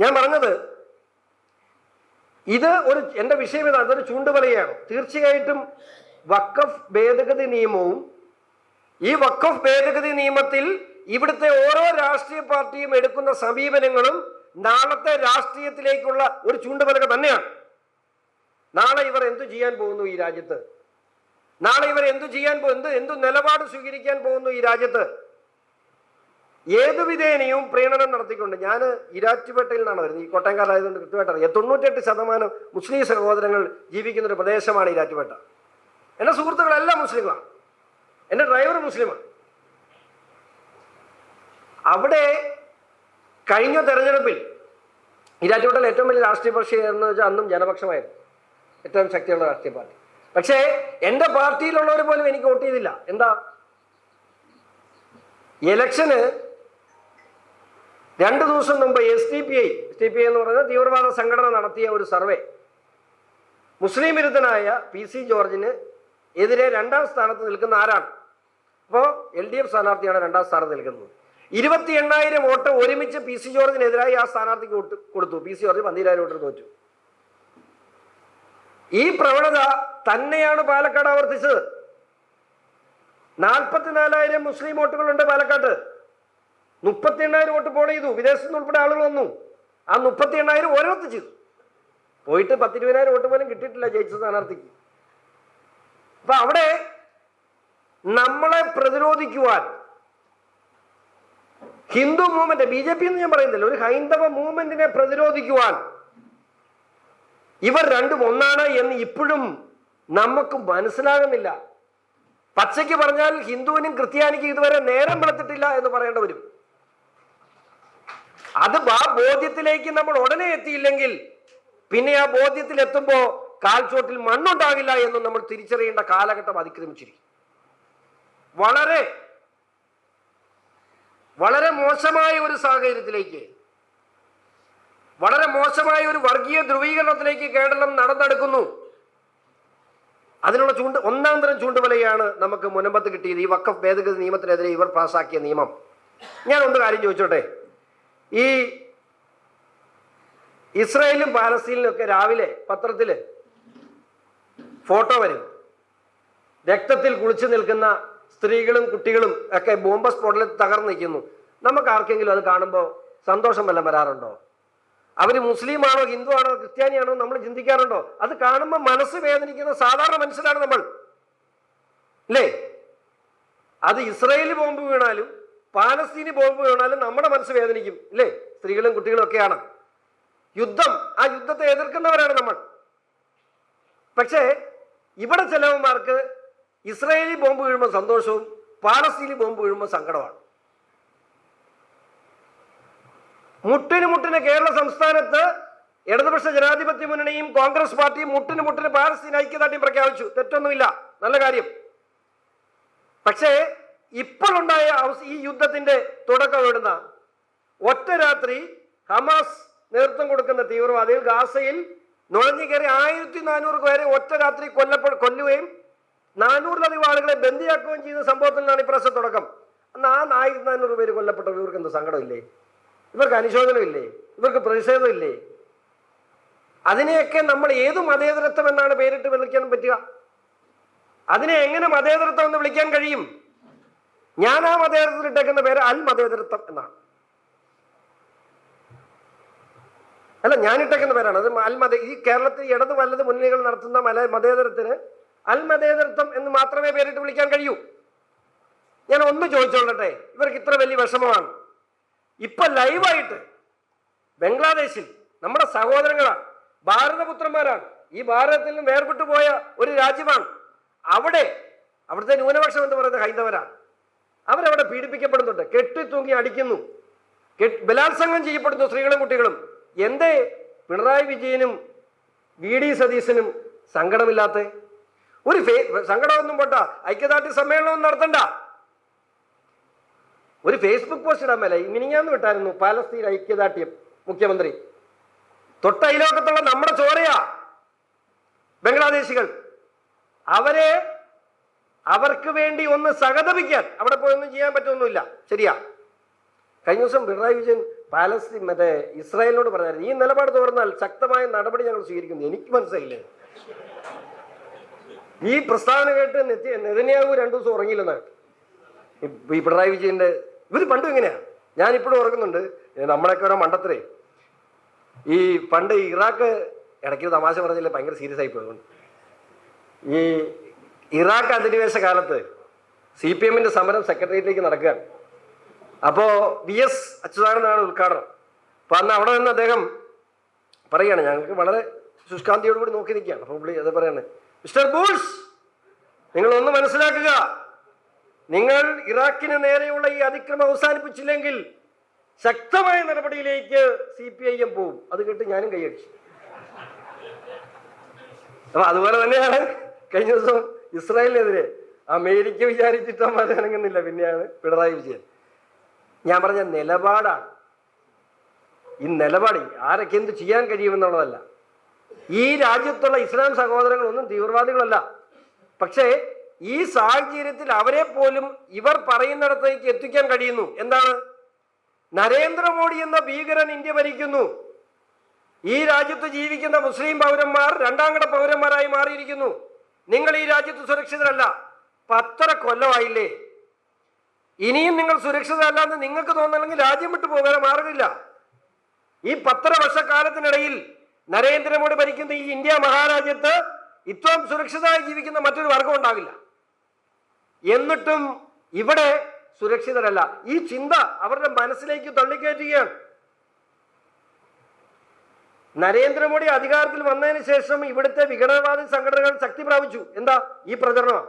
ഞാൻ പറഞ്ഞത് ഇത് ഒരു എന്റെ വിഷയം ഇതാണ് അതൊരു ചൂണ്ടുപലയാണ്. തീർച്ചയായിട്ടും വക്കഫ് ഭേദഗതി നിയമവും ഈ വക്കഫ് ഭേദഗതി നിയമത്തിൽ ഇവിടുത്തെ ഓരോ രാഷ്ട്രീയ പാർട്ടിയും എടുക്കുന്ന സമീപനങ്ങളും നാളത്തെ രാഷ്ട്രീയത്തിലേക്കുള്ള ഒരു ചൂണ്ടുപലക തന്നെയാണ്. നാളെ ഇവർ എന്തു ചെയ്യാൻ പോകുന്നു ഈ രാജ്യത്ത്? നാളെ ഇവർ എന്തു ചെയ്യാൻ എന്ത് എന്തു നിലപാട് സ്വീകരിക്കാൻ പോകുന്നു ഈ രാജ്യത്ത്? ഏതു വിധേനയും പ്രീണനം നടത്തിക്കൊണ്ട് ഞാൻ ഇരാറ്റുപേട്ടയിൽ നിന്നാണ് വരുന്നത്. ഈ കോട്ടയംകാരായതുകൊണ്ട് കൃത്യമായിട്ട് അറിയാം. തൊണ്ണൂറ്റെട്ട് ശതമാനം മുസ്ലിം സഹോദരങ്ങൾ ജീവിക്കുന്ന ഒരു പ്രദേശമാണ് ഇരാറ്റുപേട്ട. എന്റെ സുഹൃത്തുക്കളെല്ലാം മുസ്ലിങ്ങളാണ്. എന്റെ ഡ്രൈവർ മുസ്ലിമാണ്. അവിടെ കഴിഞ്ഞ തെരഞ്ഞെടുപ്പിൽ ഇരാറ്റുപേട്ടയിൽ ഏറ്റവും വലിയ രാഷ്ട്രീയ പക്ഷി എന്ന് വെച്ചാൽ അന്നും ജനപക്ഷമായിരുന്നു. ഏറ്റവും ശക്തിയുള്ള രാഷ്ട്രീയ പാർട്ടി. പക്ഷേ എന്റെ പാർട്ടിയിലുള്ളവർ പോലും എനിക്ക് വോട്ട് ചെയ്തില്ല. എന്താ? ഇലക്ഷന് രണ്ട് ദിവസം മുമ്പ് S D P I S D P I എന്ന് പറയുന്ന തീവ്രവാദ സംഘടന നടത്തിയ ഒരു സർവേ. മുസ്ലിം വിരുദ്ധനായ പി സി ജോർജിന് എതിരെ രണ്ടാം സ്ഥാനത്ത് നിൽക്കുന്ന ആരാണ്? അപ്പോൾ എൽ ഡി എഫ് സ്ഥാനാർത്ഥിയാണ് രണ്ടാം സ്ഥാനത്ത് നിൽക്കുന്നത്. ഇരുപത്തി എണ്ണായിരം വോട്ട് ഒരുമിച്ച് പി സി ജോർജിനെതിരായി ആ സ്ഥാനാർത്ഥിക്ക് കൊടുത്തു. പി സി ജോർജ് പന്തിരായിരം വോട്ട് തോറ്റു. ഈ പ്രവണത തന്നെയാണ് പാലക്കാട് ആവർത്തിച്ചത്. നാൽപ്പത്തിനാലായിരം മുസ്ലിം വോട്ടുകളുണ്ട് പാലക്കാട്ട്. മുപ്പത്തി എണ്ണായിരം വോട്ട് പോൾ ചെയ്തു. വിദേശത്ത് ഉൾപ്പെടെ ആളുകൾ വന്നു. ആ മുപ്പത്തി എണ്ണായിരം ഓരോരുത്തർ ചെയ്തു. പോയിട്ട് പത്തിരുപതിനായിരം വോട്ട് പോലും കിട്ടിയിട്ടില്ല ജയിച്ച സ്ഥാനാർത്ഥിക്ക്. അപ്പൊ അവിടെ നമ്മളെ പ്രതിരോധിക്കുവാൻ Hindu movement B J P എന്ന് ഞാൻ പറയുന്നില്ല ഒരു ഹൈന്ദവ മൂവ്മെന്റിനെ പ്രതിരോധിക്കുവാൻ ഇവർ രണ്ടും ഒന്നാണ് എന്ന് ഇപ്പോഴും നമുക്ക് മനസ്സിലാകുന്നില്ല. പച്ചയ്ക്ക് പറഞ്ഞാൽ ഹിന്ദുവിനും ക്രിസ്ത്യാനിക്കും ഇതുവരെ നേരം വെളുത്തിട്ടില്ല എന്ന് പറയേണ്ടി വരും. അത് ആ ബോധ്യത്തിലേക്ക് നമ്മൾ ഉടനെ എത്തിയില്ലെങ്കിൽ പിന്നെ ആ ബോധ്യത്തിൽ എത്തുമ്പോ കാൽച്ചോട്ടിൽ മണ്ണുണ്ടാകില്ല എന്ന് നമ്മൾ തിരിച്ചറിയേണ്ട കാലഘട്ടം അതിക്രമിച്ചിരിക്കും. വളരെ വളരെ മോശമായ ഒരു സാഹചര്യത്തിലേക്ക് വളരെ മോശമായ ഒരു വർഗീയ ധ്രുവീകരണത്തിലേക്ക് കേരളം നടന്നെടുക്കുന്നു. അതിനുള്ള ചൂണ്ട് ഒന്നാം തരം ചൂണ്ടുവലയാണ് നമുക്ക് മുനമ്പത്ത് കിട്ടിയത്. ഈ വക്കഫ് ഭേദഗതി നിയമത്തിനെതിരെ ഇവർ പാസാക്കിയ നിയമം. ഞാൻ ഒന്ന് കാര്യം ചോദിച്ചോട്ടെ? ഈ ഇസ്രയേലും പാലസ്തീനിലും ഒക്കെ രാവിലെ പത്രത്തിൽ ഫോട്ടോ വരും. രക്തത്തിൽ കുളിച്ചു നിൽക്കുന്ന സ്ത്രീകളും കുട്ടികളും ഒക്കെ ബോംബ് സ്ഫോടനത്തിൽ തകർന്നു നിൽക്കുന്നു. നമുക്ക് ആർക്കെങ്കിലും അത് കാണുമ്പോൾ സന്തോഷം വല്ലതും വരാറുണ്ടോ? അവർ മുസ്ലിം ആണോ ഹിന്ദു ആണോ ക്രിസ്ത്യാനിയാണോ നമ്മൾ ചിന്തിക്കാറുണ്ടോ? അത് കാണുമ്പോൾ മനസ്സ് വേദനിക്കുന്ന സാധാരണ മനുഷ്യരാണ് നമ്മൾ. അല്ലേ? അത് ഇസ്രയേൽ ബോംബ് വീണാലും പാലസ്തീനി ബോംബ് വീണാലും നമ്മുടെ മനസ്സ് വേദനിക്കും അല്ലേ സ്ത്രീകളും കുട്ടികളും ഒക്കെയാണ്. യുദ്ധം ആ യുദ്ധത്തെ എതിർക്കുന്നവരാണ് നമ്മൾ. പക്ഷേ ഇവിടെ ചിലവന്മാർക്ക് ഇസ്രയേലി ബോംബ് വീഴുമ്പോൾ സന്തോഷവും പാലസ്തീനി ബോംബ് വീഴുമ്പോൾ സങ്കടമാണ്. മുട്ടിന് മുട്ടിന് കേരള സംസ്ഥാനത്ത് ഇടതുപക്ഷ ജനാധിപത്യ മുന്നണിയും കോൺഗ്രസ് പാർട്ടിയും മുട്ടിന് മുട്ടിന് പാലസ്തീൻ ഐക്യദാർഢ്യം പ്രഖ്യാപിച്ചു. തെറ്റൊന്നുമില്ല. നല്ല കാര്യം. പക്ഷേ ഇപ്പോഴുണ്ടായ ഈ യുദ്ധത്തിന്റെ തുടക്കം ഇടുന്ന ഒറ്റ രാത്രി ഹമാസ് നേതൃത്വം കൊടുക്കുന്ന തീവ്രവാദികൾ ഗാസയിൽ നുഴഞ്ഞു കയറി ആയിരത്തി നാനൂറ് പേരെ ഒറ്റ രാത്രി കൊല്ലപ്പെ കൊല്ലുകയും നാനൂറിലധികം ആളുകളെ ബന്ദിയാക്കുകയും ചെയ്യുന്ന സംഭവത്തിലാണ് ഇപ്രാവശ്യം തുടക്കം. അന്ന് ആ ആയിരത്തി നാനൂറ് പേര് കൊല്ലപ്പെട്ടവർ ഇവർക്ക് എന്ത് സങ്കടമില്ലേ? ഇവർക്ക് അനുശോചനമില്ലേ? ഇവർക്ക് പ്രതിഷേധമില്ലേ? അതിനെയൊക്കെ നമ്മൾ ഏത് മതേതരത്വം എന്നാണ് പേരിട്ട് വിളിക്കാൻ പറ്റുക? അതിനെ എങ്ങനെ മതേതരത്വം എന്ന് വിളിക്കാൻ കഴിയും? ഞാൻ ആ മതേതരത്തിൽ ഇട്ടേക്കുന്ന പേര് അൽ മതേതരത്വം എന്നാണ്. അല്ല ഞാൻ ഇട്ടേക്കുന്ന പേരാണ്. അത് അൽ മത ഈ കേരളത്തിൽ ഇടത് വലത് മുന്നണികൾ നടത്തുന്ന മല മതേതരത്തിന് അൽ മതേതരത്വം എന്ന് മാത്രമേ പേരിട്ട് വിളിക്കാൻ കഴിയൂ. ഞാൻ ഒന്ന് ചോദിച്ചോളട്ടെ ഇവർക്ക് ഇത്ര വലിയ വിഷമമാണ്. ഇപ്പൊ ലൈവായിട്ട് ബംഗ്ലാദേശിൽ നമ്മുടെ സഹോദരങ്ങളാണ് ഭാരതപുത്രന്മാരാണ്. ഈ ഭാരതത്തിൽ നിന്ന് വേർപെട്ടു പോയ ഒരു രാജ്യമാണ്. അവിടെ അവിടുത്തെ ന്യൂനപക്ഷം എന്ന് പറയുന്നത് ഹൈന്ദവരാണ്. അവരവിടെ പീഡിപ്പിക്കപ്പെടുന്നുണ്ട്. കെട്ടി തൂങ്ങി അടിക്കുന്നു ബലാത്സംഗം ചെയ്യപ്പെടുന്നു സ്ത്രീകളും കുട്ടികളും. എന്തേ പിണറായി വിജയനും വി ഡി സതീശനും സങ്കടമില്ലാത്ത? ഒരു ഫേ സങ്കടമൊന്നും പോട്ട ഐക്യദാർഢ്യ സമ്മേളനമൊന്നും നടത്തണ്ട. ഒരു ഫേസ്ബുക്ക് പോസ്റ്റ് ഇടാൻ മേലെ മിനിങ്ങാന്ന് വിട്ടായിരുന്നു പാലസ്തീൻ ഐക്യദാർഢ്യം മുഖ്യമന്ത്രി. തൊട്ട നമ്മുടെ ചോരയാ ബംഗ്ലാദേശികൾ. അവരെ അവർക്ക് വേണ്ടി ഒന്ന് സഹതപിക്കാൻ. അവിടെ പോയി ഒന്നും ചെയ്യാൻ പറ്റൊന്നുമില്ല ശരിയാ. കഴിഞ്ഞ ദിവസം പിണറായി വിജയൻ പാലസ്തീൻ മറ്റേ ഇസ്രായേലിനോട് പറഞ്ഞായിരുന്നു ഈ നിലപാട് തുറന്നാൽ ശക്തമായ നടപടി ഞങ്ങൾ സ്വീകരിക്കുന്നു. എനിക്ക് മനസ്സിലായില്ലേ. ഈ പ്രസ്താവന കേട്ട് നെത്തി നെതന്യാഹു രണ്ടു ദിവസം ഉറങ്ങിയില്ലെന്നാണ് ഈ- പിണറായി വിജയന്റെ ഇവർ പണ്ടും ഇങ്ങനെയാ. ഞാൻ ഇപ്പോഴും ഓർക്കുന്നുണ്ട് നമ്മളൊക്കെ ഓരോ മണ്ടത്തിലേ ഈ പണ്ട് ഇറാഖ് ഇടയ്ക്ക് തമാശ പറഞ്ഞില്ല ഭയങ്കര സീരിയസ് ആയി പോയതുകൊണ്ട്. ഈ ഇറാഖ് അധിനിവേശ കാലത്ത് സി പി എമ്മിന്റെ സമരം സെക്രട്ടേറിയറ്റിലേക്ക് നടക്കുകയാണ്. അപ്പോ വി എസ് അച്യുതാനന്ദനാണ് ഉദ്ഘാടനം. അപ്പൊ അന്ന് അവിടെ നിന്ന് അദ്ദേഹം പറയാണ് ഞങ്ങൾക്ക് വളരെ ശുഷ്കാന്തിയോടുകൂടി നോക്കി നിൽക്കുകയാണ്. അപ്പോൾ പുള്ളി അത് പറയാണ് മിസ്റ്റർ ബൂൾസ് നിങ്ങൾ ഒന്ന് മനസ്സിലാക്കുക. നിങ്ങൾ ഇറാഖിന് നേരെയുള്ള ഈ അതിക്രമം അവസാനിപ്പിച്ചില്ലെങ്കിൽ ശക്തമായ നടപടിയിലേക്ക് സി പി ഐ എം പോവും. അത് കേട്ട് ഞാനും കൈയടിച്ചു. അപ്പൊ അതുപോലെ തന്നെയാണ് കഴിഞ്ഞ ദിവസം ഇസ്രായേലിനെതിരെ അമേരിക്ക വിചാരിച്ചിട്ട് ഇണങ്ങുന്നില്ല പിന്നെയാണ് പിണറായി വിജയൻ. ഞാൻ പറഞ്ഞ നിലപാടാണ്. ഈ നിലപാട് ആരൊക്കെ എന്ത് ചെയ്യാൻ കഴിയുമെന്നുള്ളതല്ല. ഈ രാജ്യത്തുള്ള ഇസ്ലാം സഹോദരങ്ങൾ ഒന്നും തീവ്രവാദികളല്ല. പക്ഷേ ഈ സാഹചര്യത്തിൽ അവരെ പോലും ഇവർ പറയുന്നിടത്തേക്ക് എത്തിക്കാൻ കഴിയുന്നു. എന്താണ്? നരേന്ദ്രമോദി എന്ന ഭീകരൻ ഇന്ത്യ ഭരിക്കുന്നു. ഈ രാജ്യത്ത് ജീവിക്കുന്ന മുസ്ലിം പൗരന്മാർ രണ്ടാംകട പൗരന്മാരായി മാറിയിരിക്കുന്നു. നിങ്ങൾ ഈ രാജ്യത്ത് സുരക്ഷിതരല്ല. പത്തര കൊല്ലമായില്ലേ. ഇനിയും നിങ്ങൾ സുരക്ഷിതരല്ല എന്ന് നിങ്ങൾക്ക് തോന്നണമെങ്കിൽ രാജ്യം വിട്ടു പോകാൻ മാറുന്നില്ല ഈ പത്തര വർഷക്കാലത്തിനിടയിൽ നരേന്ദ്രമോദി ഭരിക്കുന്ന ഈ ഇന്ത്യ മഹാരാജ്യത്ത് ഇത്രയും സുരക്ഷിതമായി ജീവിക്കുന്ന മറ്റൊരു വർഗം ഉണ്ടാകില്ല എന്നിട്ടും ഇവിടെ സുരക്ഷിതരല്ല. ഈ ചിന്ത അവരുടെ മനസ്സിലേക്ക് തള്ളിക്കയറ്റുകയാണ്. നരേന്ദ്രമോദി അധികാരത്തിൽ വന്നതിന് ശേഷം ഇവിടുത്തെ വിഘടനവാദി സംഘടനകൾ ശക്തി പ്രാപിച്ചു എന്താ? ഈ പ്രചരണം.